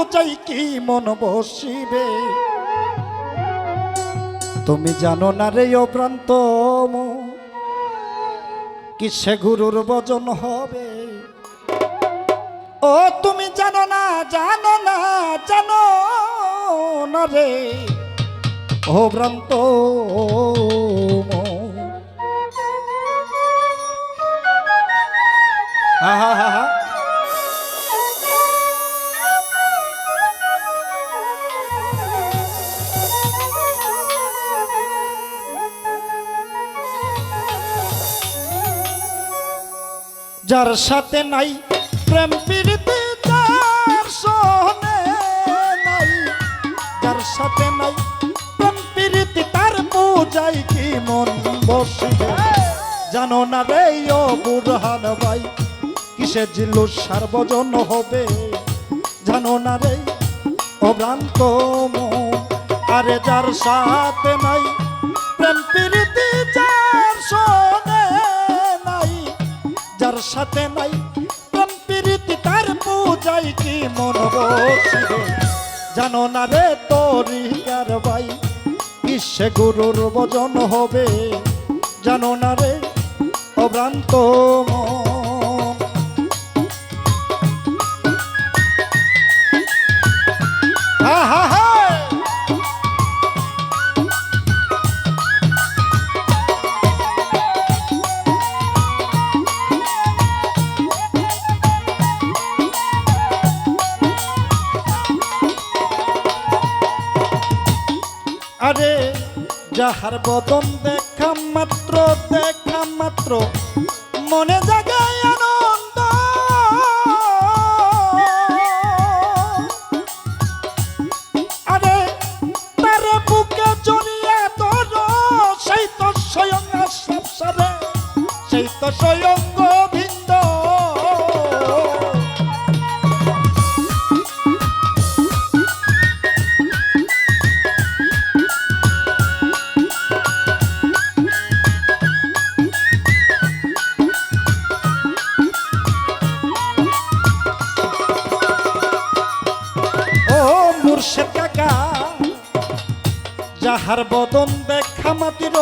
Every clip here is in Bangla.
পূজাই কি মন বসিবে? তুমি জানো না রে অভ্রান্ত মন, কিসে গুরুর বজন হবে? ও তুমি জানো না জানো না জানো না রে ও ভ্রান্ত যার সাথে নাই প্রেম প্রীতি যার সহনে নাই। যার সাথে নাই প্রেম প্রীতি তার পূজাই কি মন বসিবে? জানো না রে, ও বুরহান ভাই, কিসে জিল্লু সার্বজন হবে? জানো না রে, অভ্রান্ত আরে যার সাথে নাই সাথে নাই। প্রেম প্রীতি তার পূজাই কি মন বসিবে? জানো না রে তরিকার ভাই, কিসে গুরুর বজন হবে? জানো না রে অভ্রান্ত মন। আরে, যাহার বদন দেখা মাত্র দেখা মাত্র, মনে জাগায় আনন্দ। আরে, তার বুকে জড়িয়ে তোর সেই তো স্বয়ং সেই তো স্বয়ং যাহার বদন দেখা মাতির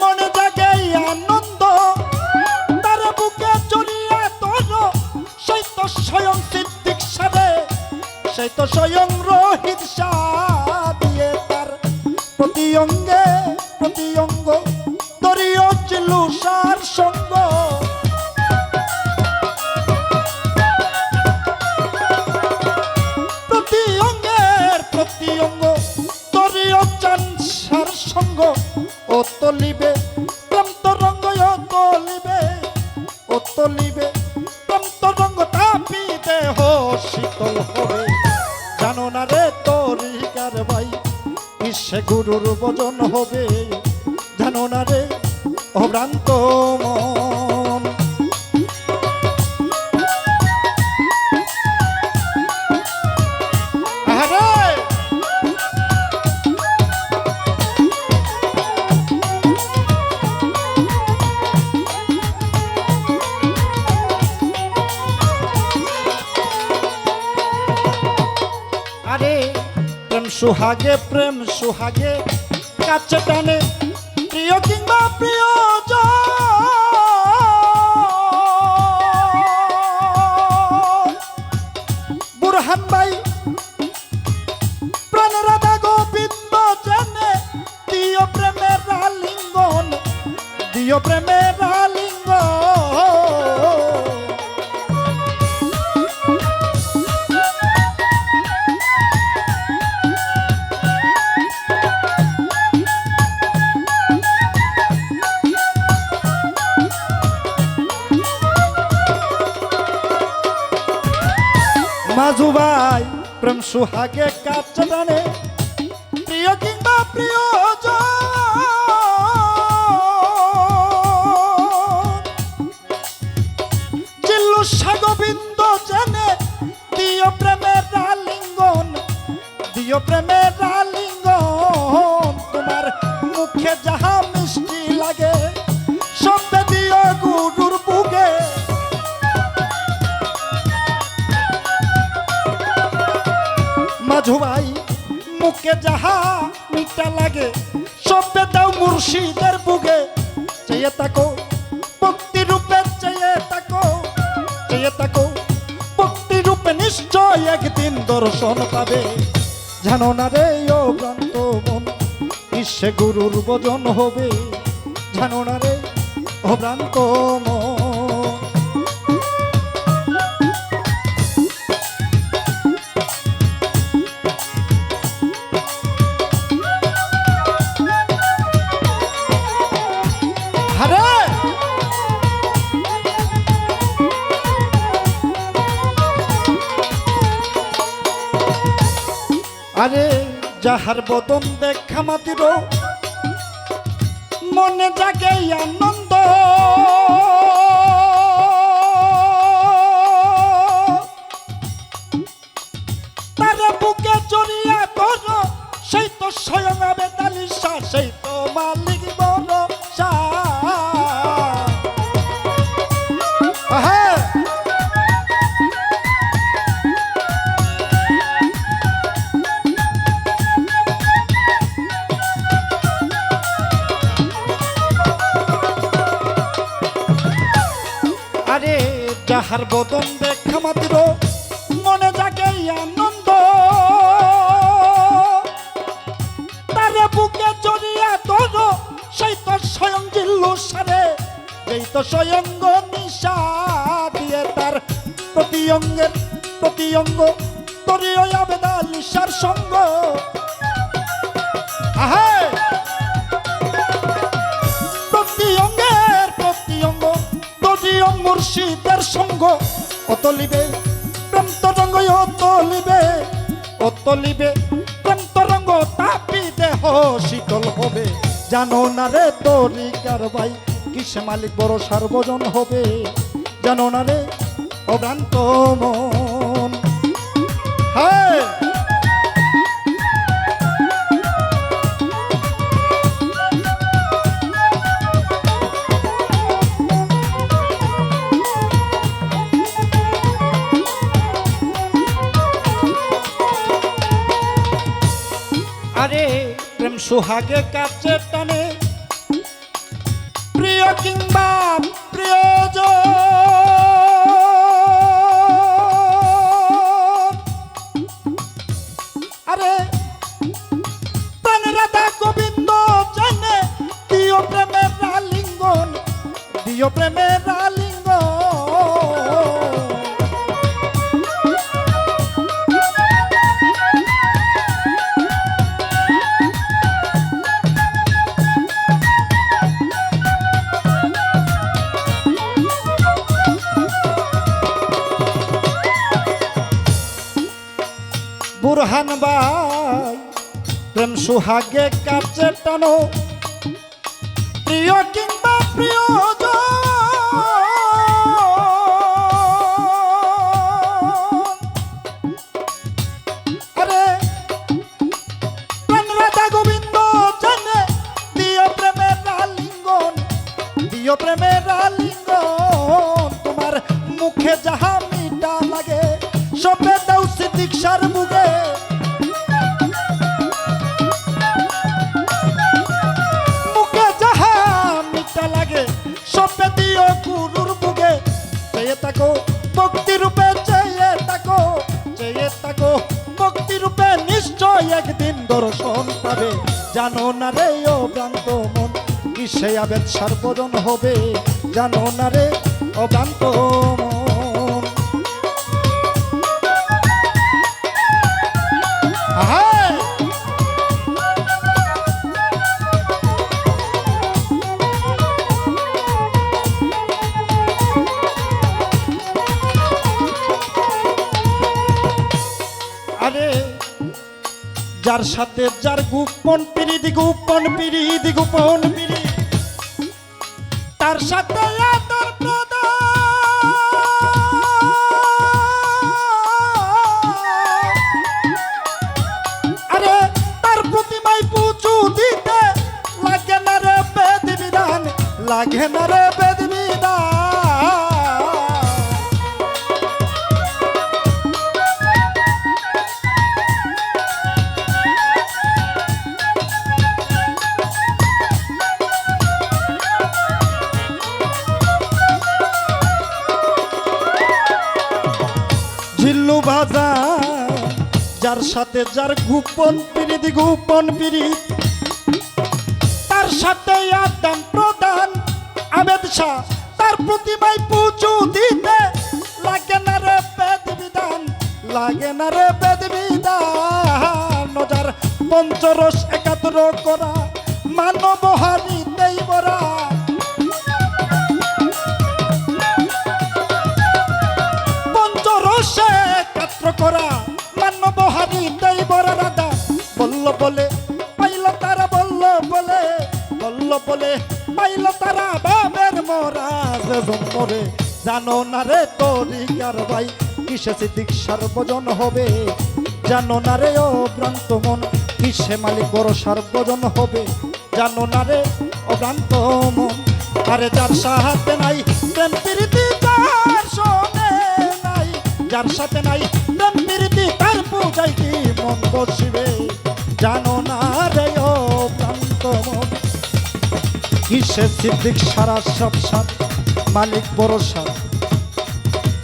মনে জাগে আনন্দ। তার বুকে জড়িয়ে তোর, সেই তো স্বয়ং সিদ্দিক সারে, সেই তো স্বয়ং রোহিত দিয়ে তার প্রতি অঙ্গে, প্রতি অঙ্গ দরীয় চিলুসার সঙ্গ। রে তরিকার ভাই? বিশ্বে গুরুর বজন হবে জানো না রে অভ্রান্ত মন। সুহাগে প্রেম সুহাগে কাছে টানে। প্রিয় কিংবা প্রিয় বুরহান ভাই প্রেমের আলিঙ্গন প্রেমের মাজু ভাই প্রেম সুহাগে কাটছে টানে প্রিয় কিংবা প্রিয় সাগোবিন্দ জানে দিও প্রেমের আলিঙ্গন, দিও প্রেমের মুখে যাহা মিঠা লাগে, সবে দাও মুর্শিদের বুগে চেয়ে তাকো ভক্তি রূপে চেয়ে তাকো চেয়ে তাকো ভক্তি রূপে নিশ্চয় একদিন দর্শন পাবে। জানো না রে ও ভ্রান্ত মন, বিশ্বে গুরুর ভজন হবে। জানো না রে ও ভ্রান্ত মন যাহার বদন দেখা মাতির। মনে জাগে আনন্দ। তার বুকে জড়িয়া ধর, সেই তো স্বয়ং আবে তালিশা সেই তো মালিক যাহার বদন দেখা মাত্র, মনে জাগে আনন্দ। তারে বুকে জড়িয়া তোর সেই তো স্বয়ং জিল্লু সারে, যেই তো স্বয়ং নিশা দিয়ে তার প্রতি অঙ্গের প্রতি অঙ্গ তরিও আবেদা লিসার সঙ্গ। আহে! মুর্শিদের সঙ্গ অতলিবে প্রেম অতলিবে অতলিবে প্রেম তাপি দেহ শীতল হবে। জানো না রে তরিকার ভাই, কিসে মালিক বড় সার্বজন হবে। জানো না রে অভ্রান্ত মন। হ্যাঁ! সুহাগে কাছে সুহাগে কাছে টানো। প্রিয় কিংবা প্রিয় দর্শন পাবে। জানো না রে ও ভ্রান্ত মন কিসে আবেদ সার্বজন হবে। জানো না রে অভ্রান্ত মন। আরে যার সাথে যার গোপন পিরিদি গোপন পিরিদি গোপন পিরি তার সাথে তার প্রতিমায় পুজো দিতে লাগে না রে বেদ বিধান লাগে না রে বেদ ভাজা যার সাথে যার গোপন পিরিত গোপন পিরিত, তার সাথে আদান প্রদান, আবেদ শাহ, তার প্রতিমায় পুজো দিতে লাগে না রে বেদ বিধান, লাগে না রে বেদ বিধান। নজার পঞ্চরস একাত্র করা মানব তরিকার ভাই কিসে সিদ্দিক সার্বজন হবে? জানো না রে ও ভ্রান্ত মন কিসে মালিক বড় সার্বজন হবে? জানো না রে ও ভ্রান্ত মন আরে যার সাহায্যে নাই, প্রেম প্রীতি যার শোনে নাই। যার সাথে নাই, প্রেম প্রীতি তার পূজায় কি মন বসিবে? জানো না রে ও ভ্রান্ত মন কিসে সিদ্দিক সারা সব সার মালিক বড় সার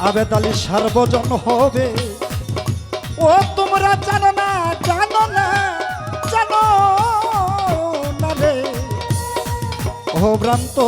আবেদ আলী সার্বজন হবে। ও, তোমরা জানো না জানো না জানো না রে। ও, ভ্রান্ত।